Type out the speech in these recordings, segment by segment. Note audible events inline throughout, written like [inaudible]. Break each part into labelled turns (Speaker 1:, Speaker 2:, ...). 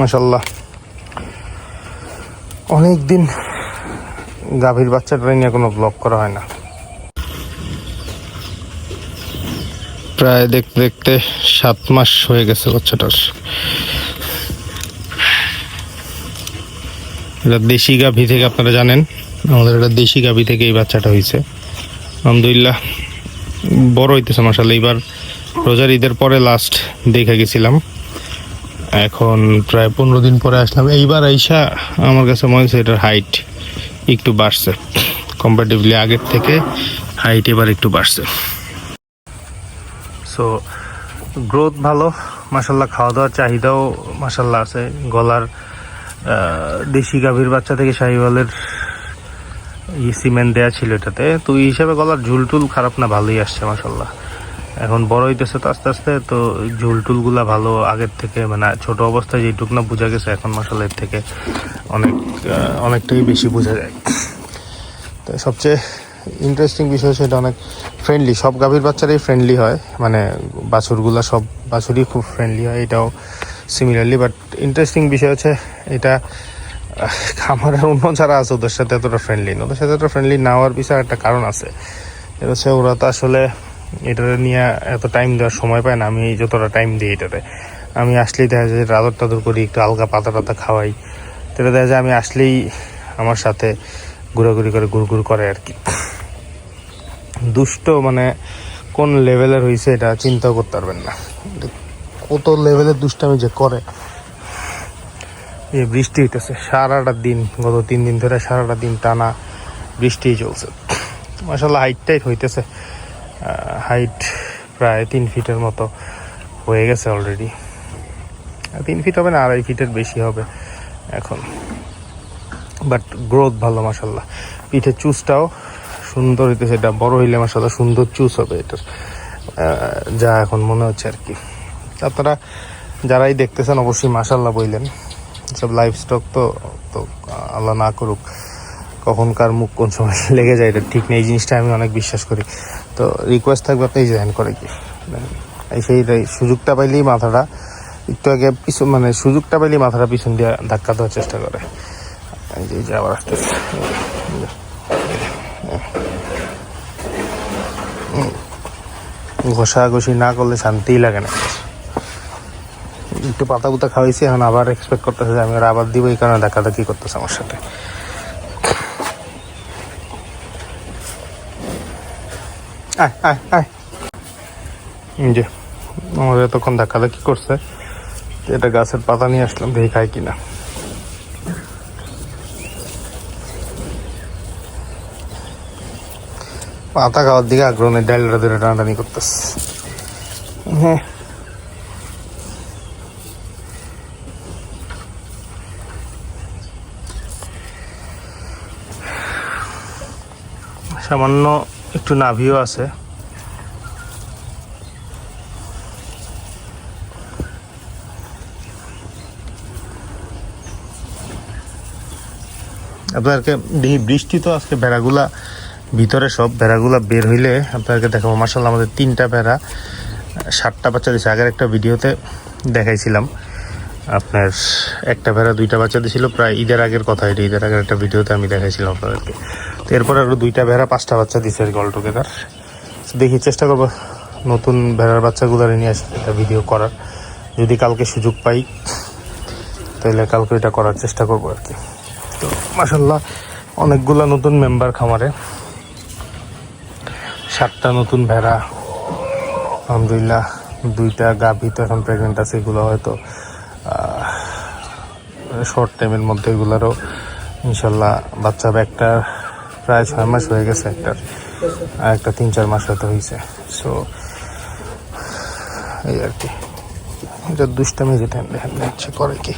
Speaker 1: মাসাল্লাহ অনেক দিন গাভীর বাচ্চাটা নিয়ে কোনো ব্লগ করা হয় না। প্রায় দেখতে দেখতে সাত মাস হয়ে গেছে বাচ্চাটার। এটা দেশি গাভী থেকে আপনারা জানেন, আমাদের এটা দেশি গাভী থেকে এই বাচ্চাটা হয়েছে আলহামদুলিল্লাহ, বড় হইতেছে মাসাল্লাহ এইবার রোজার ঈদের পরে লাস্ট দেখে গেছিলাম। এখন প্রায় পনেরো দিন পরে আসলাম। এইবার আইসা আমার কাছে মনে হচ্ছে এটার হাইট একটু বাড়ছে। কম্পারেটিভলি আগের থেকে হাইট এবার একটু বাড়ছে। সো গ্রোথ ভালো মাসাল্লাহ খাওয়া দাওয়ার চাহিদাও মাসাল্লাহ আছে। গলার দেশি গাভীর বাচ্চা থেকে শাহিওয়ালের সিমেন্ট দেওয়া ছিল এটাতে। তো এই হিসাবে গলার ঝুলটুল খারাপ না, ভালোই আসছে মাসাল্লাহ এখন বড় হইতেছে তো আস্তে আস্তে, তো ঝুলটুলগুলা ভালো আগের থেকে মানে ছোট অবস্থায় যেটুক না বোঝা গেছে, এখন মাসাল্লাহ এর থেকে অনেক অনেকটাই বেশি বোঝা যায়। তো সবচেয়ে ইন্টারেস্টিং বিষয় হচ্ছে এটা অনেক ফ্রেন্ডলি সব গাভীর বাচ্চারাই ফ্রেন্ডলি হয় মানে বাছুরগুলা সব বাছুরই খুব ফ্রেন্ডলি হয়, এটাও সিমিলারলি বাট ইন্টারেস্টিং বিষয় হচ্ছে এটা খামারের অন্য যারা আছে ওদের সাথে এতটা ফ্রেন্ডলি না। ওদের সাথে এতটা ফ্রেন্ডলি না হওয়ার পিছনে একটা কারণ আছে। এটা হচ্ছে ওরা তো আসলে এটা নিয়ে এত টাইম দেওয়ার সময় পায় না, আমি যতটা টাইম দিই এটাতে। আমি আসলেই দেখা যায় যে আদর টাদর করি, একটু আলগা পাতা টাতা খাওয়াই। এটা দেখা যায় আমি আসলেই আমার সাথে ঘোরাঘুরি করে, ঘুরঘুর করে আর কি। দুষ্ট মানে কোন লেভেলের হয়েছে এটা চিন্তা করতে পারবেন না। কত লেভেলের দুষ্টামি যে করে। এই বৃষ্টি হইতেছে, সারাটা দিন, গত তিন দিন ধরে সারাটা দিন টানা বৃষ্টিই চলছে। মাসাল্লাহ হাইটটাই হইতেছে। হাইট প্রায় তিন ফিটের মতো হয়ে গেছে অলরেডি তিন ফিট হবে না, আড়াই ফিটের বেশি হবে এখন। বাট গ্রোথ ভালো মাসাল্লাহ পিঠের চুজটাও সুন্দর হইতেছে, এটা বড় হইলে মাসাল্লাহ সুন্দর চুজ হবে এটার। যা এখন মনে হচ্ছে আর কি। আপনারা যারাই দেখতেছেন, অবশ্যই মাসাল্লাহ বইলেন। সব লাইফ স্টক তো তো আল্লাহ না করুক। কখন কার মুখ কোন সময় [laughs] লেগে যায়, এটা ঠিক নেই, এই জিনিসটা আমি অনেক বিশ্বাস করি। তো রিকোয়েস্ট থাকবে আপনি জয়েন করে কি এই সেই সুযোগটা পাইলেই মাথাটা একটু আগে পিছন মানে সুযোগটা পাইলেই মাথাটা পিছন দিয়ে ধাক্কা দেওয়ার চেষ্টা করে। এই যে- আবার আসতেছে। ঘষাঘষি না করলে শান্তিই লাগে না। একটু পাতা পুতা খাওয়াইছি, এখন আবার এক্সপেক্ট করতেছে যে আমি আবার দিব, এই কারণে ধাক্কাধাক্কি করতেছে আমার সাথে। আয় আয় যে, আমাদের এতক্ষণ ধাক্কাধাক্কি করছে। এটা গাছের পাতা নিয়ে আসলাম, দেখি খাই কিনা। পাতা খাওয়ার দিকে আগ্রহ নেই ডাইলটা ধরে টানাটানি করতেছে। হ্যাঁ। সামান্য একটু নাভিও আছে। আপনাদেরকে বৃষ্টি তো আজকে ভেড়াগুলা ভিতরে সব, ভেড়াগুলা বের হইলে আপনাদেরকে দেখাবো। মার্শাল্লাহ আমাদের তিনটা ভেড়া, সাতটা বাচ্চা দিয়েছে আগের একটা ভিডিওতে দেখাইছিলাম। আপনার একটা ভেড়া, দুইটা বাচ্চা দিয়েছিল প্রায় ঈদের আগের কথা, এটা ঈদের আগের একটা ভিডিওতে আমি দেখাইছিলাম আপনাদেরকে। এরপর আরও দুইটা ভেড়া, পাঁচটা বাচ্চা দিচ্ছে আর কি অল টুগেদার দেখি, চেষ্টা করব নতুন ভেড়ার বাচ্চাগুলো নিয়ে আসি একটা ভিডিও করার। যদি কালকে সুযোগ পাই, তাহলে কালকে এটা করার চেষ্টা করব আর কি। তো মাসাল্লাহ অনেকগুলা নতুন মেম্বার খামারে। সাতটা নতুন ভেড়া। আলহামদুলিল্লাহ, দুইটা গাভী তো এখন প্রেগনেন্ট আছে, এগুলো হয়তো শর্ট টাইমের মধ্যে এগুলারও ইনশাল্লাহ বাচ্চা একটা প্রায় ছয় মাস হয়ে গেছে একটার আর একটা তিন, চার মাস হয়তো হয়েছে সো এই আর কি। এটা দুষ্টামি যেটা দেখেন হচ্ছে করে কি?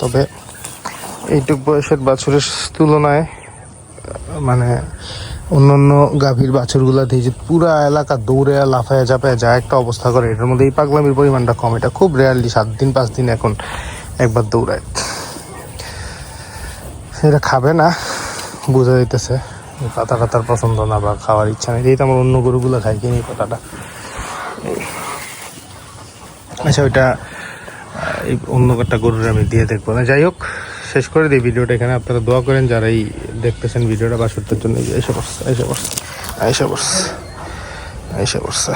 Speaker 1: তবে এইটুক বয়সের বাছুরের তুলনায় মানে অন্যান্য গাভীর বাছুরগুলা দিয়ে যে পুরা এলাকা দৌড়ে লাফায় চাপায় যা একটা অবস্থা করে, এটার মধ্যে এই পাগলামির পরিমাণটা কম। এটা খুব রেয়ারলি সাত দিন, পাঁচ দিন এখন একবার দৌড়ায়। সেটা খাবে না, বোঝা যাইতেছে। পাতা টাতার পছন্দ না বা খাওয়ার ইচ্ছা নেই। যেহেতু আমার অন্য গরুগুলো খাই, কিনি পাতাটা। আচ্ছা ওইটা এই অন্য একটা গরুর আমি দিয়ে দেখব না। যাই হোক, শেষ করে দিই ভিডিওটা এখানে। আপনারা দোয়া করেন যারা এই দেখতেছেন ভিডিওটা বাসুরটার জন্য এই যে এসে পড়ছে এসে পড়ছে এসে পড়ছে এসে পড়ছে।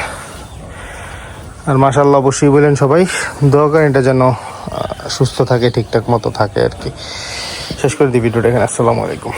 Speaker 1: আর মাসাল্লাহ অবশ্যই বলেন সবাই, দোয়া করেন এটা যেন সুস্থ থাকে, ঠিকঠাক মতো থাকে আর কি। শেষ করে দিই ভিডিওটা এখানে, আসসালামু আলাইকুম।